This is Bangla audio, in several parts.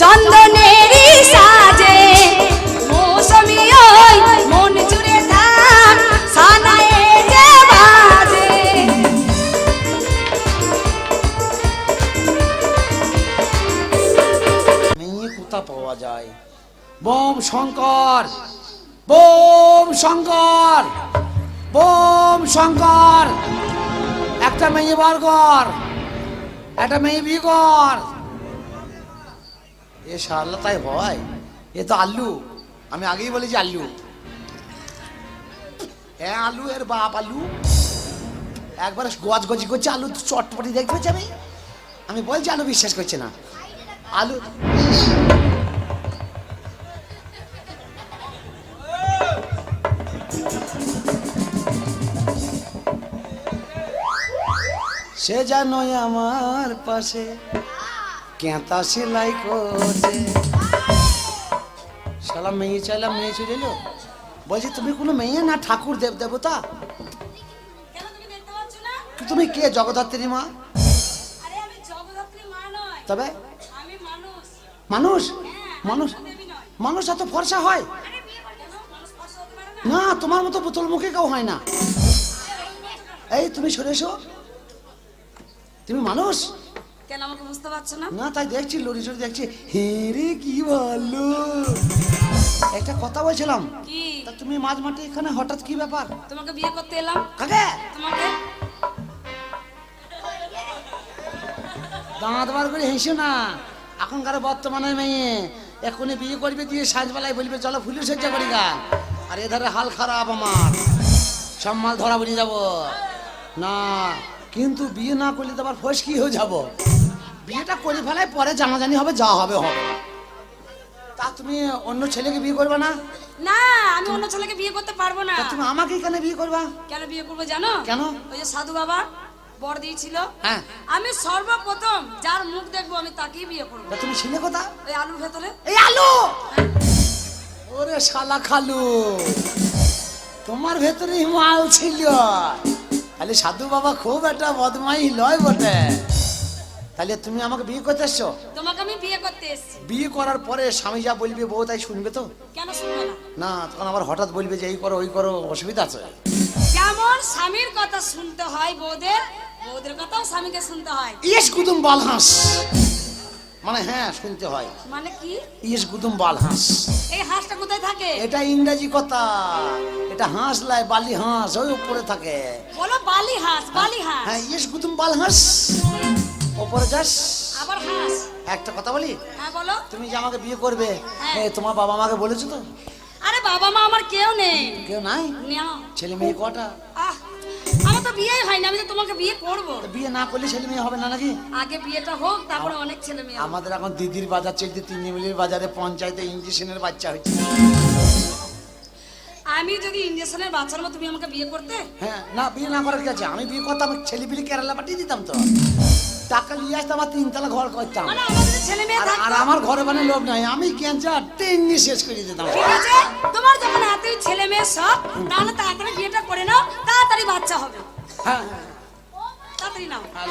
চন্দনেরই সাজে, মৌসুমি ওই মন জুড়ে ধান সানায়ে যে বাজে। মেয়ে কোথা পাওয়া যায়? Bomb Shankar bomb Shankar bomb Shankar. একটা মেয়ে বার কর, একটা মেয়ে বিয়ে কর। এ সারলা তাই হয়? এ তো আল্লু। আমি আগেই বলেছি আল্লু। হ্যাঁ আলু এর বাপ আলু একবার গজ গজি করছে আলু চটপটি পাচ্ছি আমি? আমি বলছি আলু বিশ্বাস করছে না। আলু সে জানোই আমার পাশে কেঁতা সেলাই করছে। শালা মেয়ে চাইলাম মেয়ে চলে এলো? বলছি তুমি কোনো মেয়ে না ঠাকুর দেব দেবতা? তুমি কে জগদ্ধাত্রী মা? তবে? মানুষ। মানুষ? হ্যাঁ, মানুষ এত ফর্সা হয়? করে না। তোমার মতো বোতল মুখে কেউ হয় না। এই তুমি সরে এসো। তুমি মানুষ? কেন আমাকে বুঝতে পারছ না? না তাই দেখছি লড়ি চড়ি দেখছি। হেরে কি ভালো একটা কথা বলছিলাম। কি? তা তুমি মাঝ মাঠে এখানে হঠাৎ কি ব্যাপার? তোমাকে বিয়ে করতে এলাম। কাকে? তোমাকে? দাঁত বার করে হেসো না। এখনকার বর্তমানে মেয়ে এখনই বিয়ে করবে দিয়ে সাজবেলায় বলবে চলো ফুলে সজ্জা করি গা। আর এধারে হাল খারাপ আমার। সব মাল ধরা বলি যাব। না কিন্তু বিয়ে না করলে তো আবার ফসকি হয়ে যাব। বিয়েটা করে ফেলায় পরে জানাজানি হবে যা হবে হবে। তা তুমি অন্য ছেলেকে বিয়ে করবে না? না আমি অন্য ছেলেকে বিয়ে করতে পারব না। তা তুমি আমাকে কেন বিয়ে করবা? কেন বিয়ে করব জানো? কেন? ওই যে সাধু বাবা বর দিয়েছিল। হ্যাঁ। আমি সর্বপ্রথম যার মুখ দেখব আমি তাকেই বিয়ে করব। তা তুমি ছেলে কথা ওই আলুর ভেতরে। এই আলু! ওরে শালা খালু তোমার ভেতরে মাল ছিল। তাহলে সাধু বাবা খুব একটা বদমাই লয় বটে। তাহলে তুমি আমাকে বিয়ে করতে এসছো? তোমাকে আমি বিয়ে করতে এসেছি। বিয়ে করার পরে স্বামী যা বলবে বউ তাই শুনবে তো? কেন শুনবে না? না তখন আবার হঠাৎ বলবে যে এই করো ওই করো অসুবিধা আছে। যেমন স্বামীর কথা শুনতে হয় বউদের বউদের কথাও স্বামীকে শুনতে হয়। ইয়েস কুতুম বালহাঁস। মানে হ্যাঁ শুনতে হয়। মানে কি? ইয়েস কুতুম বালহাঁস। এই হাঁসটা কোথায় থাকে? এটা ইংরেজি কথা। এটা হাঁস লাই বালি হাঁস ওই উপরে থাকে। বলো বালি হাঁস বালি হাঁস। হ্যাঁ ইয়েস কুতুম বাল হাঁস ওপরে যাস। আবার হাঁস একটা কথা বলি? হ্যাঁ বলো। তুমি যে আমাকে বিয়ে করবে হ্যাঁ। তোমার বাবা আমাকে বলেছ তো? আরে বাবা মা আমার কেউ নেই। কেউ নাই? ছেলে মেয়ে কটা? আমার তো বিয়েই হয়নি আমি তো তোমাকে বিয়ে করব। বিয়ে না করলে ছেলে মেয়ে হবে না নাকি? আগে বিয়েটা হোক তারপরে অনেক ছেলে মেয়ে আমাদের এখন দিদির বাজার চলছে মিলির বাজারে পঞ্চায়েতে ইঞ্জেকশনের বাচ্চা হচ্ছে আমি যদি ইঞ্জেকশনের বাচ্চার মতো তুমি আমাকে বিয়ে করতে? হ্যাঁ না বিয়ে না করার কি আছে? আমি বিয়ে করতাম ছেলে বিলি কেরালা পাঠিয়ে দিতাম তো। টাকা নিয়ে আসতাম আর তিনতলা ঘর করতাম। মানে ছেলে মেয়ে আর- আর আমার ঘরে মানে লোক নাই। আমি ক্যান্সার টেনে শেষ করে দিতাম। ঠিক আছে? তোমার যখন এতই ছেলে মেয়ে সব তাহলে তাড়াতাড়ি বিয়েটা করে নাও তাড়াতাড়ি বাচ্চা হবে। হ্যাঁ হ্যাঁ, তাড়াতাড়ি নাও। হ্যাঁ।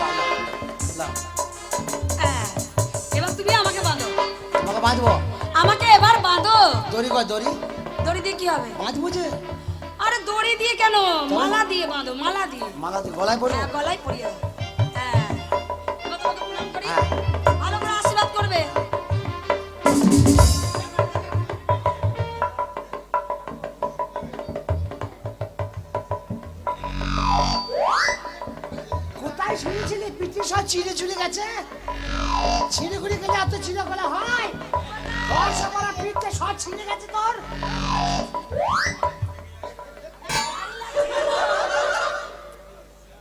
হ্যাঁ এবার তুমি আমাকে বাঁধো। আমাকে বাঁধবো? আমাকে এবার বাঁধো। দড়ি কয় দড়ি? দড়ি দিয়ে কি হবে? বাঁধবো যে। আরে দড়ি দিয়ে কেন? মালা দিয়ে বাঁধো মালা দিয়ে। মালা দিয়ে গলায় হ্যাঁ, গলায় পরিয়ে গেছে? ছিঁড়ে ঘুরে গেলে এত ছিঁড়ে গেলে হয়? বর্ষা করা পিঠটা সব ছিঁড়ে গেছে তোর?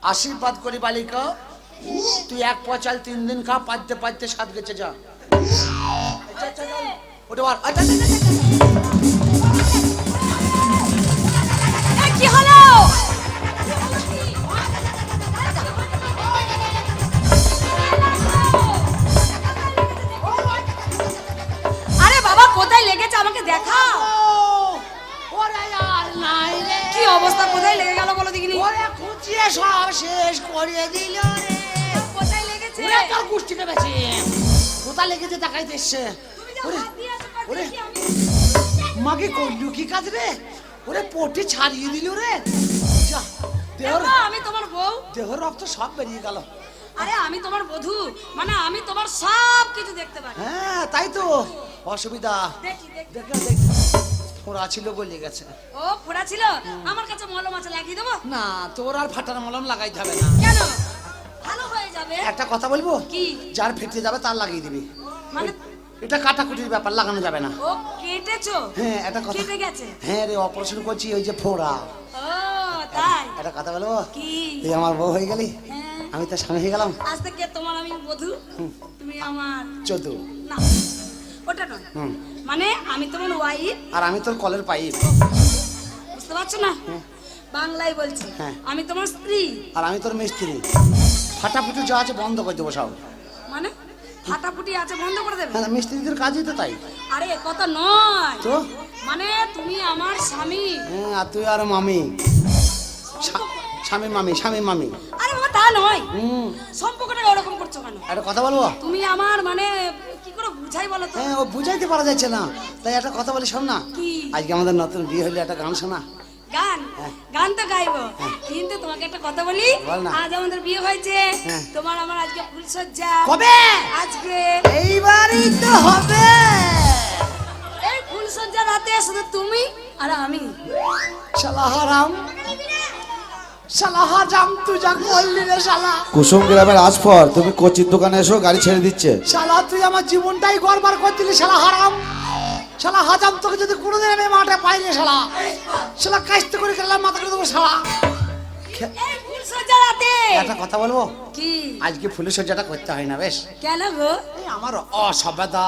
আশীর্বাদ করি বালিকা তুই এক পচাল তিন দিন খা পাইতে পাইতে সাত গেছে যা। আচ্ছা, আচ্ছা। ওটা এসছে ওরে ওরে মাকে করলু কি কাজ রে? ওরে পটি ছাড়িয়ে দিল রে। যা দেহর আমি তোমার বউ। দেহ রক্ত সব বেরিয়ে গেল। আরে আমি তোমার বধূ। মানে আমি তোমার সব কিছু দেখতে পারি। হ্যাঁ তাই তো। অসুবিধা। দেখি। দেখি দেখে। ছিল গলে গেছে। ও ফোড়া ছিল? আমার কাছে মলম আছে লাগিয়ে দেবো? না তোর আর ফাটার মলম লাগাইতে হবে না। কেন? ভালো হয়ে যাবে। একটা কথা বলব? কি? যার ফেটে যাবে তার লাগিয়ে দিবি। মানে এটা কাটাকুটির ব্যাপার লাগানো যাবে না। ও কেটেছো? হ্যাঁ একটা কথা। কেটে গেছে? হ্যাঁ রে অপারেশন করছি ওই যে ফোড়া। ও তাই? একটা কথা বলব? কি? তুই আমার বউ হয়ে গেলি? হ্যাঁ। আমি তো স্বামী হয়ে গেলাম? আজ থেকে তোমার আমি বধূ তুমি আমার চোদ্দ। না ওটা নয়। মানে আমি তোমার ওয়াইফ আর আমি তোর কলের পাইপ। বুঝতে পারছ না? বাংলায় বলছি হ্যাঁ। আমি তোমার স্ত্রী। আর আমি তোর মিস্ত্রি। ফাটাফুটি যা আছে বন্ধ করে দেবো সব। মানে? ফাটাফুটি আছে বন্ধ করে দেবে। হ্যাঁ মিস্ত্রিদের কাজই তো তাই। আরে কথা নয়। তো? মানে তুমি আমার স্বামী। হ্যাঁ আর তুই আর মামি। স্বা- স্বামী মামি স্বামী মামি। আরে বাবা তা নয়। হুম। সম্পর্কটা ওরকম করছ কেন? একটা কথা বলব? তুমি আমার মানে কি করে বুঝাই বলো তো? হ্যাঁ ও বুঝাইতে পারা যাচ্ছে না। তাই একটা কথা বলি শোন না। আজকে আমাদের নতুন বিয়ে হলে একটা গান শোনা। গান গান তো গাইবো। কিন্তু তোমাকে একটা কথা বলি আজ আমাদের বিয়ে হয়েছে। হ্যাঁ। তোমার আমার আজকে ফুলসজ্জা কবে? আজকে। এইবারই তো হবে। এই ফুলসজ্জা রাতে শুধু তুমি আর আমি। শালা হারাম শালা হাজাম তুই যা করলি রে শালা। কুসুম গ্রামের আসফর তুমি কোচির দোকানে এসো গাড়ি ছেড়ে দিচ্ছে। শালা তুই আমার জীবনটাই গড়বার করে দিলি শালা হারাম শালা হাজাম তোকে যদি কোনোদিন আমি মাঠে পাইনি শালা শালা কাজতে করে গেলাম মাথা করে দেবো শালা। একটা কথা বলব? কি? আজকে ফুলের সজ্জাটা করতে হয় না বেশ? কেন গো? আমার অসভ্যতা।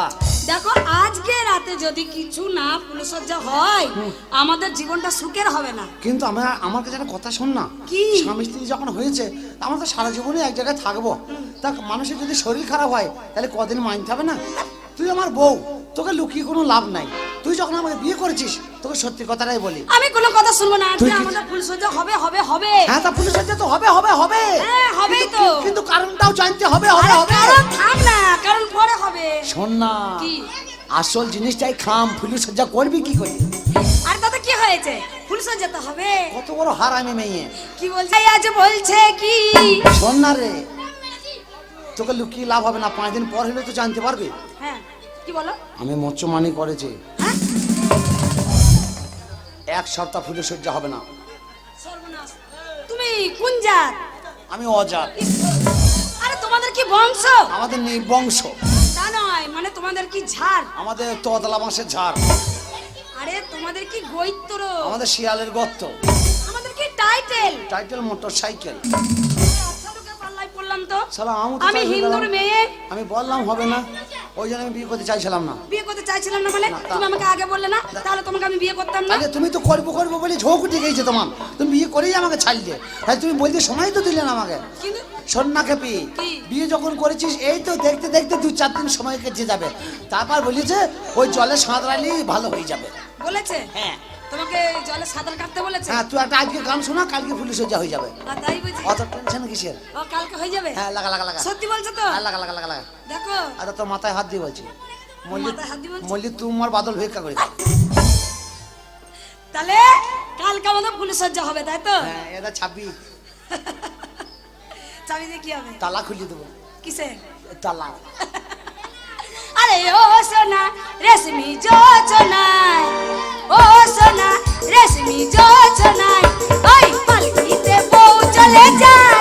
দেখো আজকে রাতে যদি কিছু না ফুলসজ্জা হয় আমাদের জীবনটা সুখের হবে না। কিন্তু আমার আমার কাছে একটা কথা শোন না। কি? স্বামী স্ত্রী যখন হয়েছে আমরা তো সারা জীবনে এক জায়গায় থাকব। তা মানুষের যদি শরীর খারাপ হয় তাহলে কদিন মানতে হবে না? তুই আমার বউ। তোকে লুকিয়ে কোনো লাভ নাই। তুই যখন আমাকে বিয়ে করেছিস তোকে সত্যি কথাটাই বলি। আমি কোনো কথা শুনব না তুই আমাদের ফুলসজ্জা হবে হবে হবে। হ্যাঁ তা পুলিশ হচ্ছে তো হবে হবে হবে। হ্যাঁ, হবেই তো। কিন্তু কারণটাও জানতে হবে হবে হবে। কারণ থাক না কারণ পরে হবে। শোন না কি? আসল জিনিসটাই খাম ফুলি সজ্জা করবি কি করে? আর তাতে কি হয়েছে? ফুলসজ্জা তো হবে। কত বড় হার আমি মেয়ে। কি বলছে আজ বলছে কি? শোন না রে তোকে লুকিয়ে লাভ হবে না পাঁচ দিন পর হলে তো জানতে পারবি। হ্যাঁ। কি বলো? আমি মৎস্যমানি করেছি। এক সপ্তাহ ফুলে সহ্য হবে না। তুমি কোন জাত? আমি অজাত। আরে তোমাদের কি বংশ? আমাদের নেই বংশ। তা নয় মানে তোমাদের কি ঝাড়? আমাদের তদলা মাসের ঝাড়। আরে তোমাদের কি গৈত্র আমাদের শিয়ালের গর্ত। আমাদের কি টাইটেল? Title motor cycle. আচ্ছা আমি হিন্দুর মেয়ে। আমি বললাম হবে না। ওই জন্য আমি বিয়ে করতে চাইছিলাম না। বিয়ে করতে চাইছিলাম না মানে? না, তুমি আমাকে আগে বললে না? তাহলে তোমাকে আমি বিয়ে করতাম না? আরে তুমি তো করব করব বলে ঝোঁক উঠে গেছে তোমার। তুমি বিয়ে করেই আমাকে ছাড়লে তাই তুমি বলতে সময় তো দিলে না আমাকে। কিন্তু শোন না খেপি বিয়ে যখন করেছিস এই তো দেখতে দেখতে দু চার দিন সময় কেটে যাবে। তারপর বলেছে ওই জলে সাঁতরালি ভালো হয়ে যাবে। বলেছে? হ্যাঁ। তোমাকে জলে সাঁতার কাটতে বলেছে? হ্যাঁ তুই একটা আজকে গান শোনা কালকে পুলিশ সোজা হয়ে যাবে। তাই বুঝি অত টেনশন কিসের? ও কালকে হয়ে যাবে? হ্যাঁ লাগা লাগা লাগা। সত্যি বলছো তো? হ্যাঁ লাগা লাগা লাগা লাগা। দেখো। আরে তোর মাথায় হাত দিয়ে বলছি। মল্লি? মল্লি তোমার বাদল ভিক্ষা করে। তাহলে কালকে আমাদের পুলিশ সজ্জা হবে তাই তো? হ্যাঁ এটা ছাপি। চাবি দিয়ে কি হবে? তালা খুলিয়ে দেবো। কিসে তালা। আরে ও সোনা রেশমি যোচনায় ও সোনা রেশমি যোচনায় ওই পালকিতে বউ চলে যায়।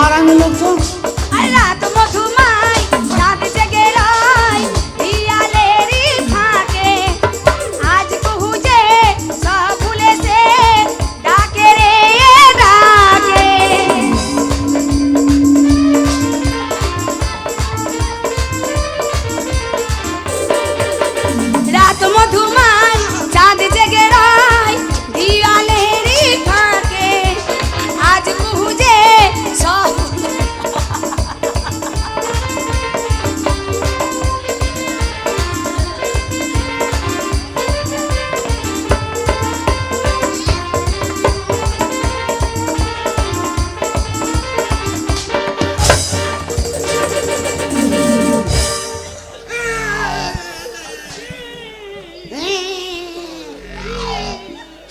বাগানের লোক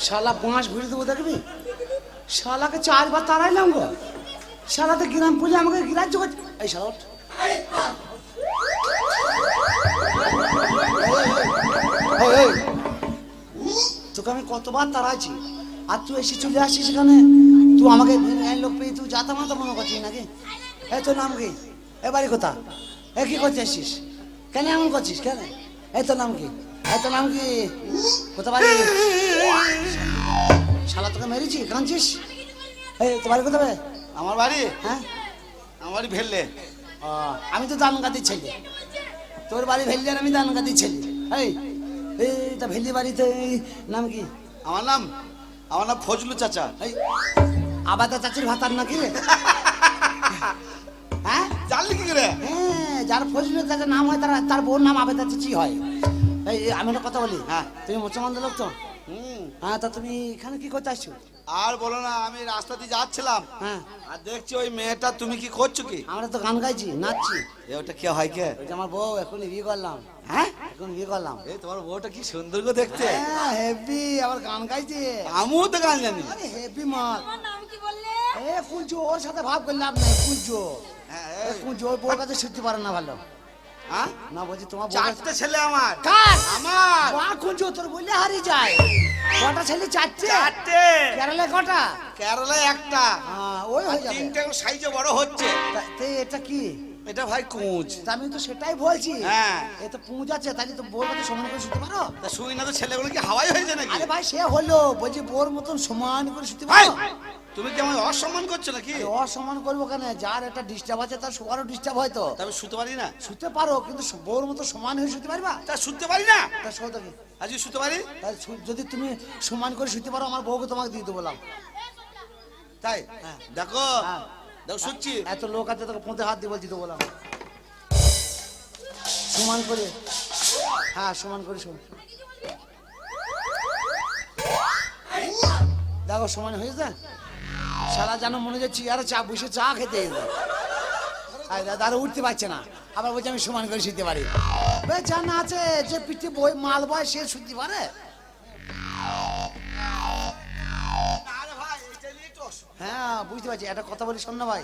শালা বাঁশ ঘুরে দেবো দেখবি? শালাকে চারবার তাড়াইলাম গো। শালাতে গ্রাম পুজো আমাকে গ্রাহ্য করছে। এই শালা তোকে আমি কতবার তাড়াইছি? আর তুই এসে চলে আসছিস এখানে? তুই আমাকে লোক পেয়ে তুই যাতা মাতা মনে করছিস নাকি? এ, তোর নাম কি? এ বাড়ি কোথা এ কি করতে আসছিস? কেন এমন করছিস, কেন? এই তোর নাম কি? এই তোর নাম কি? কোথা বাড়ি? শালা তোকে মেরেছি কাঁদছিস? এই তোর বাড়ি কোথায়? আমার বাড়ি? হ্যাঁ? আমার বাড়ি ফেললে ও, আমি তো দান গাতির ছেলে। তোর বাড়ি ভেললি আর আমি দান গাতির ছেলে। এই এই তা ভেললি বাড়িতে নাম কি? আমার নাম? আমার নাম ফজলু চাচা। এই আবাদা চাচির ভাতার নাকি? হ্যাঁ? জানলি কি করে? হ্যাঁ যার ফজলুর কাছে নাম হয় তার তার বোন নাম আবেদা চাচি হয়। এই আমি একটা কথা বলি। হ্যাঁ তুমি মুসলমান লোক তো? হ্যাঁ তা তুমি এখানে কি করতে আসছো? আর বলো না আমি রাস্তা দিয়ে যাচ্ছিলাম। হ্যাঁ। আর দেখছি ওই মেয়েটা তুমি কি করছ কি? আমরা তো গান গাইছি নাচছি। এ ওটা কে হয় কে? ওই যে আমার বউ এখনই বিয়ে করলাম। হ্যাঁ? এখন বিয়ে করলাম। এই তোমার বউটা কি সুন্দর গো দেখতে। হ্যাঁ হেভি আবার গান গাইছে। আমিও তো গান জানি। আরে হেভি মাল। তোমার নাম কি বললে? এ কুঞ্জু ওর সাথে ভাব করলাম নাই কুঞ্জু। হ্যাঁ এ এই, ওর বউর কাছে শুনতে পারে না ভালো? না বলছি তোমার চারটে ছেলে আমার। কার? আমার। কুঞ্জু তোর বললে হারিয়ে যায়। কটা ছেলে? চারটে? চারটে। কটা? কেরালায় একটা। হ্যাঁ, ওই হয়ে যাবে। তিনটে সাইজে বড় হচ্ছে। এটা কি? এটা ভাই তা আমি তো সেটাই বলছি। হ্যাঁ। এ তো পুঁজ আছে তাহলে তো বোর কাছে সমান করে শুতে পারো? তা শুই না তো ছেলেগুলো কি হাওয়াই হয়েছে নাকি? আরে ভাই সে হলো বলছি বোর মতন সমান করে শুতে পারো? তুমি কি আমার অসম্মান করছ নাকি? অসম্মান করব কেন? যার একটা ডিস্টার্ব আছে তার সবারও ডিস্টার্ব হয় তো। তবে শুতে পারি না। শুতে পারো কিন্তু বউর মতো সমান হয়ে শুতে পারবা? তা শুতে পারি না। তা শো দেখি আজকে শুতে পারি? তাহলে শু- যদি তুমি সমান করে শুতে পারো আমার বউকে তোমাকে দিয়ে দেবো বললাম তাই? হ্যাঁ। দেখো। হ্যাঁ। দেখো শুচ্ছি। এত লোক আছে তোকে পোঁতে হাত দিয়ে বলছি তো বললাম সমান করে। হ্যাঁ সমান করে শোন। দেখো সমান হয়েছে? সারা যেন মনে হচ্ছে চেয়ারে চা বসে চা খেতে এলো। আর দাদা উঠতে পারছে না। আবার বলছে আমি সমান করে শুতে পারি। জানা আছে যে পিঠে বই মাল বয় সে শুতে পারে। হ্যাঁ বুঝতে পারছি। একটা কথা বলি শোন না ভাই।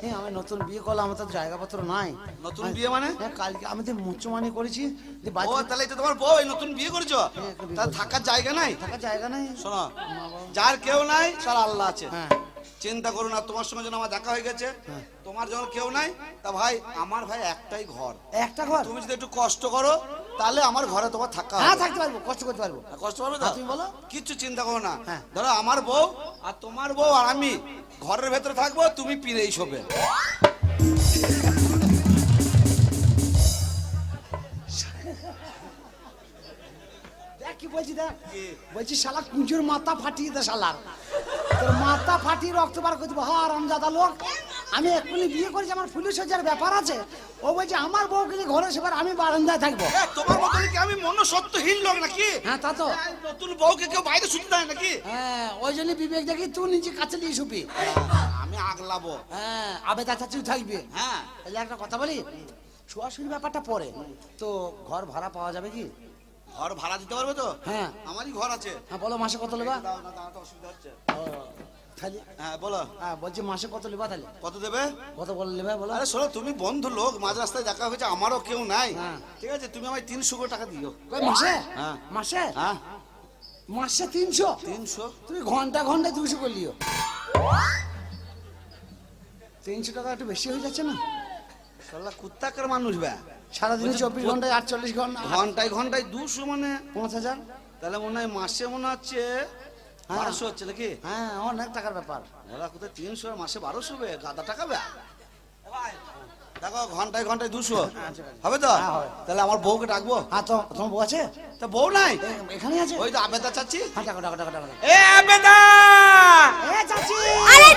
হ্যাঁ আমি নতুন বিয়ে করলাম আমার তো জায়গাপত্র নাই। নতুন হ্যাঁ, বিয়ে মানে? হ্যাঁ কালকে আমি তো মুচ্চমানি করেছি যে ও তাহলে এটা তোমার বউ নতুন বিয়ে করেছ? হ্যাঁ, তার থাকার জায়গা নাই? থাকার জায়গা নাই। শোনো যার কেউ নাই তার আল্লাহ আছে। হ্যাঁ। চিন্তা করো না তোমার সঙ্গে যখন আমার দেখা হয়ে গেছে হ্যাঁ। তোমার যখন কেউ নাই তা ভাই আমার ভাই একটাই ঘর। একটা ঘর? তুমি যদি একটু কষ্ট করো তাহলে আমার ঘরে তোমার থাকা হ্যাঁ থাকতে পারব কষ্ট করতে পারব। কষ্ট পারবে হ্যাঁ, তুমি বলো। কিচ্ছু চিন্তা করো না। হ্যাঁ। ধরো আমার বউ আর তোমার বউ আর আমি ঘরের ভেতরে থাকব তুমি পিড়েই শোবে। দেখ কি বলছি দেখ। বলছি শালা কুঁজুর মাথা ফাটিয়ে দে শালার। তোর মাথা ফাটিয়ে রক্ত বার করে দেবো। হা রমজাদা লোক আমি এক্ষুনি বিয়ে করেছি আমার পুলিশ সজ্জার ব্যাপার আছে। ও বলছে আমার বউকে নিয়ে ঘরে সেবার আমি বারান্দায় থাকব। তোমার মতন কি আমি মনুষ্যত্বহীন লোক নাকি? হ্যাঁ তা তো। নতুন বউকে কেউ বাইরে শুতে দেয় নাকি? হ্যাঁ ওই জন্য বিবেক দেখি তুই নিজে কাছে নিয়ে শুবি। আমি আগলাবো হ্যাঁ আবেদা চাচিও থাকবে। হ্যাঁ। একটা কথা বলি শোয়াশুনি ব্যাপারটা পরে। তো ঘর ভাড়া পাওয়া যাবে কি? ঘর ভাড়া দিতে পারবে তো? হ্যাঁ। আমারই ঘর আছে। হ্যাঁ বলো মাসে কত তো অসুবিধা হচ্ছে। তাহলে? হ্যাঁ বলো। হ্যাঁ বলছি মাসে কত নেবা তাহলে? কত দেবে? কত বলে নেবে বলো? আরে শোনো তুমি বন্ধু লোক মাঝ রাস্তায় দেখা হয়েছে আমারও কেউ নাই। হ্যাঁ। ঠিক আছে তুমি আমায় তিনশো করে টাকা দিও। মাসে? হ্যাঁ। মাসে? হ্যাঁ। মাসে তিনশো? তিনশো। তুমি ঘণ্টা ঘন্টায় দুশো করলিও তিনশো টাকা একটু বেশি হয়ে যাচ্ছে না? শালা কুত্তাকার মানুষ ব্যা সারাদিনে চব্বিশ ঘন্টায় আটচল্লিশ ঘণ্টা ঘন্টায় ঘন্টায় দুশো মানে? পাঁচ হাজার। তাহলে মনে হয় মাসে মনে হচ্ছে হ্যাঁ। বারোশো হচ্ছে নাকি? হ্যাঁ অনেক টাকার ব্যাপার। ওরা কোথায় তিনশো? মাসে বারোশো বে গাদা টাকা বে? দেখো ঘন্টায় ঘন্টায় দুশো। হবে তো? হ্যাঁ, তাহলে আমার বউকে ডাকবো। হ্যাঁ তো তোমার বউ আছে? তা বউ নাই? এখানে আছে। ওই তো আবেদা চাচ্ছি হ্যাঁ টাকা টাকা টাকা টাকা এ আবেদা! এ চাচি! আরে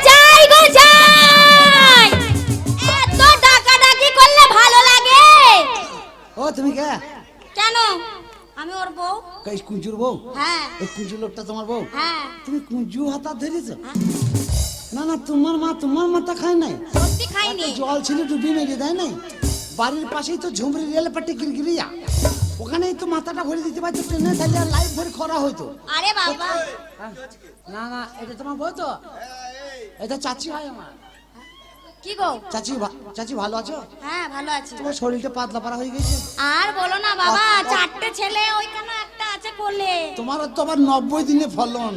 কুঞ্জুর বউ? হ্যাঁ। এই কুঞ্জু লোকটা তোমার বউ? হ্যাঁ। তুমি কুঞ্জু হাতা ধরেছো? না না তোমার মা তোমার মাথা খায় নাই। সত্যি খাইনি জল ছিল ডুবি মেরে দেয় নাই। বাড়ির পাশেই তো ঝুমরি রেল পাটে গিরগিরিয়া ওখানেই তো মাথাটা ভরে দিতে পারতো ট্রেনে তাহলে আর লাইফ ভরে খরা হইতো। আরে বাবা। না না এটা তোমার বউ তো? এটা চাচি হয় আমার। কি গো চাচি চাচি ভালো আছো? হ্যাঁ ভালো আছি। তোমার শরীরটা পাতলা পারা হয়ে গেছে। আর বলো না বাবা চারটে ছেলে ওইখানে। আছে কোলে? তোমার তো আবার নব্বই দিনে ফলন।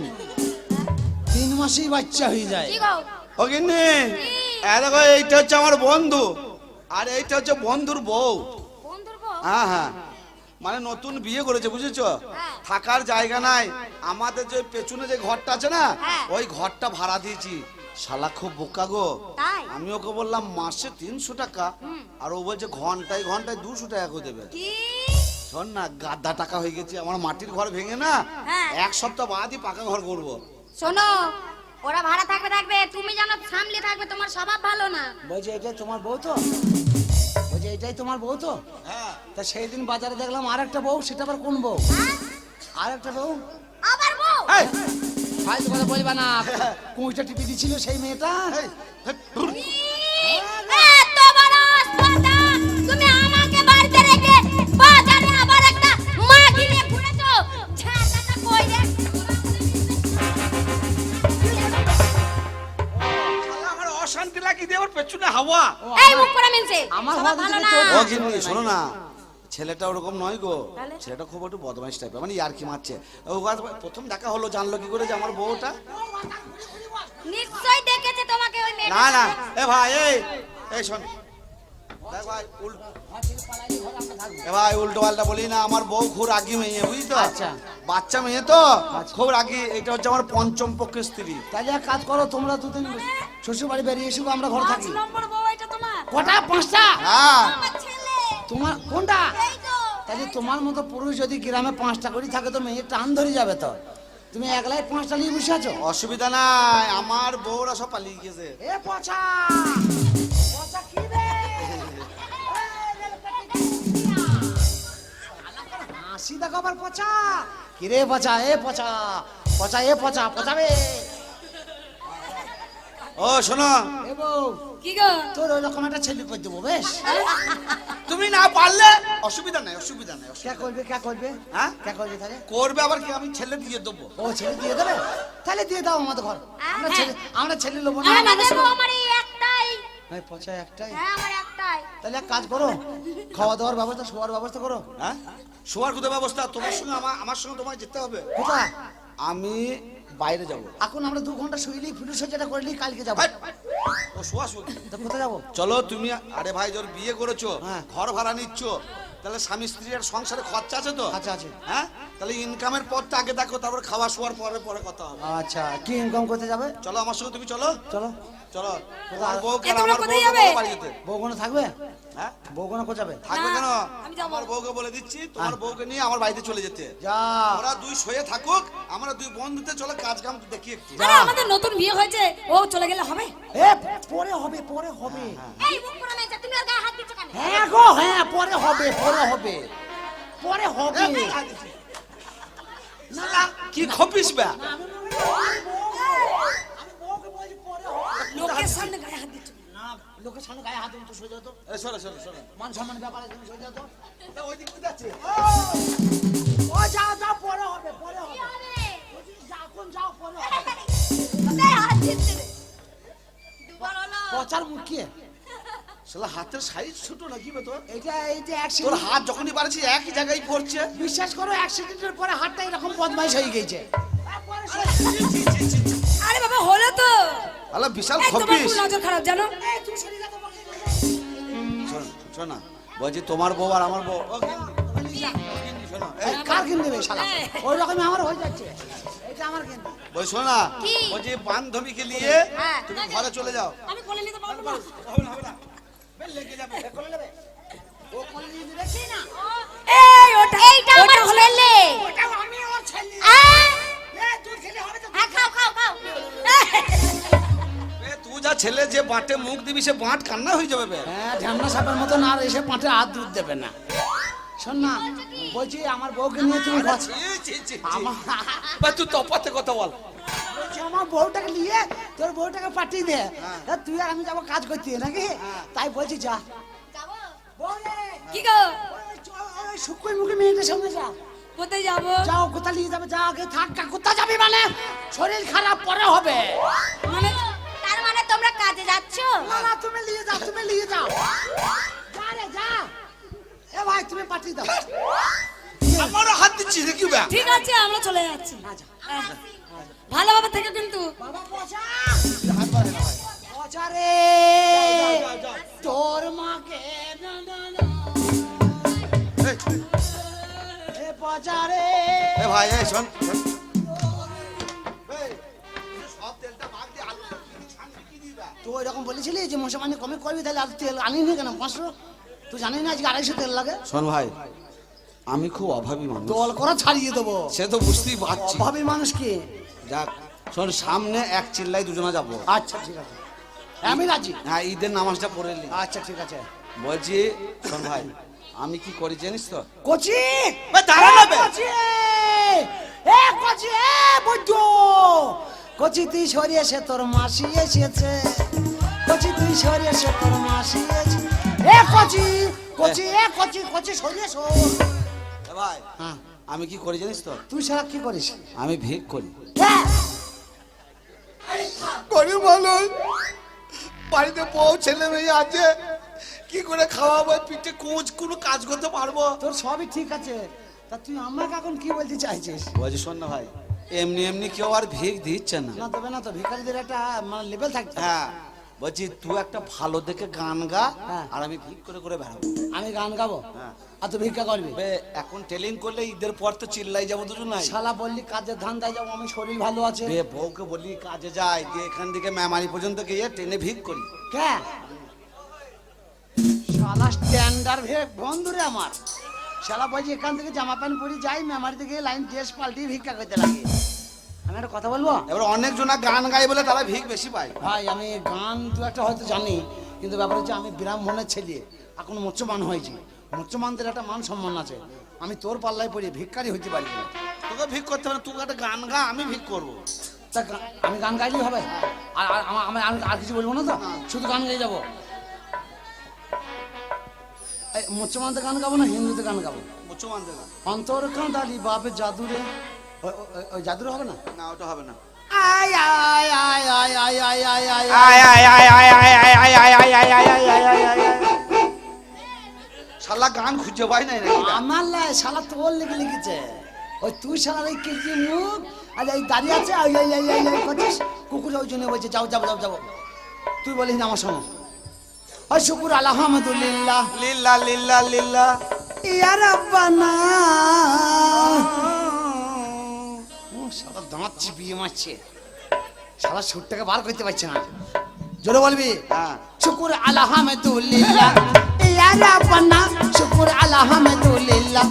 তিন মাসেই বাচ্চা হয়ে যায়। কি গো? ও গিন্নি এ দেখো এইটা হচ্ছে আমার বন্ধু। আর এইটা হচ্ছে বন্ধুর বউ। হ্যাঁ হ্যাঁ। মানে নতুন বিয়ে করেছে বুঝেছ? হ্যাঁ। থাকার জায়গা নাই। আমাদের যে পেছনে যে ঘরটা আছে না হ্যাঁ। ওই ঘরটা ভাড়া দিয়েছি। শালা খুব বোকা গো। আমি ওকে বললাম মাসে তিনশো টাকা। আর ও বলছে ঘন্টায় ঘন্টায় দুশো টাকা করে দেবে। কি? শোন না গাদা টাকা হয়ে গেছে আমার মাটির ঘর ভেঙে না হ্যাঁ। এক সপ্তাহ বাদই পাকা ঘর করব। শোনো ওরা ভাড়া থাকবে থাকবে তুমি জানো সামলে থাকবে তোমার স্বভাব ভালো না। বলছে এটাই তোমার বউ তো? বলছে এটাই তোমার বউ তো? হ্যাঁ। তা সেই দিন বাজারে দেখলাম আর একটা বউ সেটা আবার কোন বউ? হ্যাঁ? আর একটা বউ? আবার বউ? এই, ফাইল কথা বলবা না কুঁচটা টিপি দিছিল সেই মেয়েটা। এই, ধুর। শোনো না ছেলেটা ওরকম নয় গো। ছেলেটা খুব একটু বদমাইশ টাইপের মানে ইয়ার কি মারছে। ও প্রথম দেখা হলো জানলো কি করে যে আমার বউটা। নিশ্চয়ই দেখেছে তোমাকে ওই মেয়েটা। না না এ ভাই এই এই শোন। ভাই উল এ ভাই উল্টো পাল্টা বলি না আমার বউ খুব রাগি মেয়ে বুঝলি তো? আচ্ছা। বাচ্চা মেয়ে তো? খুব রাগি এটা হচ্ছে আমার পঞ্চম পক্ষের স্ত্রী। তাহলে এক কাজ করো তোমরা দুদিন শ্বশুর বাড়ি বেরিয়ে এসো আমরা ঘর থাকি। নম্বর বউ এটা তোমার। কটা পাঁচটা? হ্যাঁ। তোমার কোনটা? তাহলে তোমার মতো পুরুষ যদি গ্রামে পাঁচটা করে থাকে তো মেয়ে টান ধরে যাবে তো। তুমি একলাই পাঁচটা নিয়ে বসে আছো? অসুবিধা নাই আমার বউরা সব পালিয়ে গেছে এ পচা! পচা কি রে? হাসি দেখো আবার পচা। কি রে পচা এ পচা পচা এ পচা পচাবে। ও শোনো। এ বউ। কি গো? তোর ওই রকম একটা ছেলে করে দেবো বেশ। তুমি না পারলে অসুবিধা নাই অসুবিধা নাই কে করবে কে করবে? হ্যাঁ? কে করবে তাহলে? করবে আবার কি? আমি ছেলে দিয়ে দেবো। ও ছেলে দিয়ে দেবে? তাহলে দিয়ে দাও আমাদের ঘর। আমরা হ্যাঁ। ছেলে আমরা ছেলে লোবো না। আমার এই একটাই। এই পচা একটাই। হ্যাঁ, আমার একটাই। তাহলে এক কাজ করো খাওয়া দাওয়ার ব্যবস্থা শোয়ার ব্যবস্থা করো। হ্যাঁ? শোয়ার কোথায় ব্যবস্থা? তোমার সঙ্গে আমার আমার সঙ্গে তোমায় যেতে হবে। কোথায়? আমি বাইরে যাব। এখন আমরা দু ঘণ্টা শুইলি ফুটু সজ্জাটা করলি কালকে যাব। ও শোয়া শোয়া। তো কোথায় যাব? চলো তুমি আরে ভাই তোর বিয়ে করেছ হ্যাঁ। ঘর ভাড়া নিচ্ছ তাহলে স্বামী স্ত্রী আর সংসারে খরচা আছে তো? আচ্ছা আছে। হ্যাঁ? তাহলে ইনকামের পথটা আগে দেখো তারপর খাওয়া শোয়ার পরে পরে কথা হবে। আচ্ছা কি ইনকাম করতে যাবে? চলো আমার সঙ্গে তুমি চলো। চলো। চলো তোমার বউকে এ, আমার কোথায় যাবে? বলো বাড়ি যেতে বউ কোনো থাকবে হ্যাঁ বউ কোনো থাকবে কেন আমি যাব। আমার বউকে বলে দিচ্ছি তোমার হ্যাঁ। বউকে নিয়ে আমার বাড়িতে চলে যেতে যা ওরা দুই শোয়ে থাকুক আমরা দুই বন্ধুতে চলো কাজ কাম দেখি একটু আরে আমাদের নতুন বিয়ে হয়েছে ও চলে গেলে হবে এ পরে হবে পরে হবে এই মুখ করে মেয়েছে, তুমি ওর গায়ে হাত দিচ্ছ কেন হ্যাঁ গো হ্যাঁ পরে হবে পরে হবে পরে হবে কি খপিস ব্যা লোকের সামনে গায়ে হাত দিন তো সোজা তো সরে সরে সরে মান সম্মান ব্যাপারে তুমি সোজা তো তা ওই দিক যাচ্ছে। ও! যাও যাও পরে হবে পরে হবে? যাও, পরে হবে। পচার শালা হাতের সাইজ ছোট নাকি তোর? অ্যাক্সিডেন্ট হাত যখনই বাড়ছে একই জায়গায় পড়ছে। বিশ্বাস করো অ্যাক্সিডেন্টের পরে হাতটা এরকম বদমাইশ হয়ে গেছে। আরে বাবা হলো তো। আলা বিশাল খপিস নজর খারাপ জানো? শোন শোন না বলছি তোমার বউ আর আমার বউ। কার কিনে দেবে শালা? ওই রকমই আমার হয়ে যাচ্ছে। এটা আমার কিনতে। বলছি শোনো না? বলছি বান্ধবীকে নিয়ে হ্যাঁ। তুমি ঘরে চলে যাও। আমি কোলে নিতে পারব না হবে না হবে না। বেল লেগে যাবে ও কোন নিয়ে দেখছি না। এই ওটা এইটা আমার ছেলে। ওটাও আমি ওর ছেলে। এ তুই খেলে হবে তো। হ্যাঁ, খাও খাও খাও। যা ছেলে যে বাঁটে মুখ দিবি সে বাঁট কান্না হয়ে যাবে হ্যাঁ ঢ্যামনা সাপের মতন আর এসে পাঁঠে হাত দুধ দেবে না। শোন না বলছি আমার বউকে নিয়ে তুমি। আমার তুই তপাতে কথা বল। বলছি, আমার বউটাকে নিয়ে তোর বউটাকে পাঠিয়ে দে। তুই আর আমি যাব কাজ করতে নাকি? তাই বলছি যা। কি গো? শুকুই মুখে মেয়েটার সঙ্গে যা। কোথায় যাব? যাও কোথায় নিয়ে যাবে? যা আগে থাক কোথায় যাবি মানে? শরীর খারাপ পরে হবে। মানে যাচ্ছ? না না তুমি নিয়ে যাও তুমি নিয়ে যাও। যা রে যা। এ ভাই তুমি পাঠিয়ে দাও। আমারও হাত দিচ্ছি দেখি বে ঠিক আছে আমরা চলে যাচ্ছি। ভালোভাবে থেকে কিন্তু। বাবা পচা। রে। তোর মাকে না না না। এ পচা রে। এ ভাই শোন শোন। তুই ওইরকম বলেছিলি যে মশামানি কমে করবি তাহলে আর তেল আনিনি কেন? পাঁচশো? তুই জানি না আজকে আড়াইশো তেল লাগে? শোন ভাই আমি খুব অভাবী মানুষ। দল করা ছাড়িয়ে দেবো। সে তো বুঝতেই পারছি। অভাবী মানুষ কি? যাক শোন সামনে এক চিল্লাই দুজনা যাব। আচ্ছা ঠিক আছে। আমি রাজি? হ্যাঁ ঈদের নামাজটা পড়ে নি। আচ্ছা ঠিক আছে। বলছি শোন ভাই আমি কি করি জানিস তো? কচি! দাঁড়া না বে। কচি! এ কচি! এ বৈদ্য! কচি তুই সরিয়ে এসে তোর মাসি এসেছে। কচি তুই সরিয়ে এসে তোর মাসি এ কচি কচি এ কচি কচি সরিয়ে এসো এ ভাই হ্যাঁ। আমি কি করি জানিস তো? তুই সারা কি করিস? আমি ভিক করি। গরিব বাড়িতে বউ ছেলে মেয়ে আছে। কি করে খাওয়াবো? পিঠে কোচ কোনো কাজ করতে পারব? তোর সবই ঠিক আছে। তা তুই আমাকে এখন কি বলতে চাইছিস? বলছি শোন না ভাই এমনি এমনি কেউ আর ভিক দিচ্ছে না। না দেবে না তো ভিখারিদের একটা মানে লেভেল থাকতে হ্যাঁ। বলছি তুই একটা ভালো দেখে গান গা হ্যাঁ। আর আমি ভিক করে করে বেড়াবো। আমি গান গাবো? হ্যাঁ। আর তুই ভিক্ষা করবি? এখন টেলিং করলে ঈদের পর তো চিল্লাই যাব দুজন নাই শালা বললি কাজের ধান দেয় যাব আমি শরীর ভালো আছে। বে বউকে বলি কাজে যাই দিয়ে এখান থেকে মেমারি পর্যন্ত গিয়ে ট্রেনে ভিক করি। কে? শালা স্ট্যান্ডার ভে বন্ধুরে আমার। শালা বলছি এখান থেকে জামা প্যান্ট পরি যাই মেমারি থেকে লাইন ড্রেস পাল্টিয়ে ভিক্ষা করতে লাগে। আমি একটা কথা বলব? এবার অনেক জনা গান গায় বলে তারা ভিক বেশি পায়। ভাই আমি গান দু একটা হয়তো জানি কিন্তু ব্যাপার হচ্ছে আমি ব্রাহ্মণের ছেলে এখন হয়েছি। একটা মান সম্মান আছে। আমি তোর পাল্লায় পড়ি ভিক্ষারি হইতে পারি না। তোকে ভিক করতে না তুই একটা গান গা আমি ভিক করব। তা আমি গান গাইলেই হবে? আর আমি আর কিছু বলব না তো? শুধু গান গাই যাব। এই মুসলমানতে গান গাবো না হিন্দুতে গান গাবো? মুসলমান দেবে অন্তর কাঁদালি বাপে জাদুরে ওই জাদুর হবে না না ওটা হবে না শালা গান খুঁজে পাই নাই আমার লাই শালা তোর লেগে লিখেছে ওই তুই শালা এই কেজি মুখ আর এই দাঁড়িয়ে আছে করছিস কুকুর ওই জন্য বলছে যাও যাব যাও যাব তুই বলিস না আমার সঙ্গে ওই শুকুর আলহামদুলিল্লাহ লিল্লা লিল্লা লিল্লা ইয়ার দাঁত চিপিয়ে মারছে। সারা সুরটাকে বার করতে পারছে না। জোরে বলবি? হ্যাঁ। শুকুর আলহামদুলিল্লাহ ইয়ারা পান্না শুকুর আলহামদুলিল্লাহ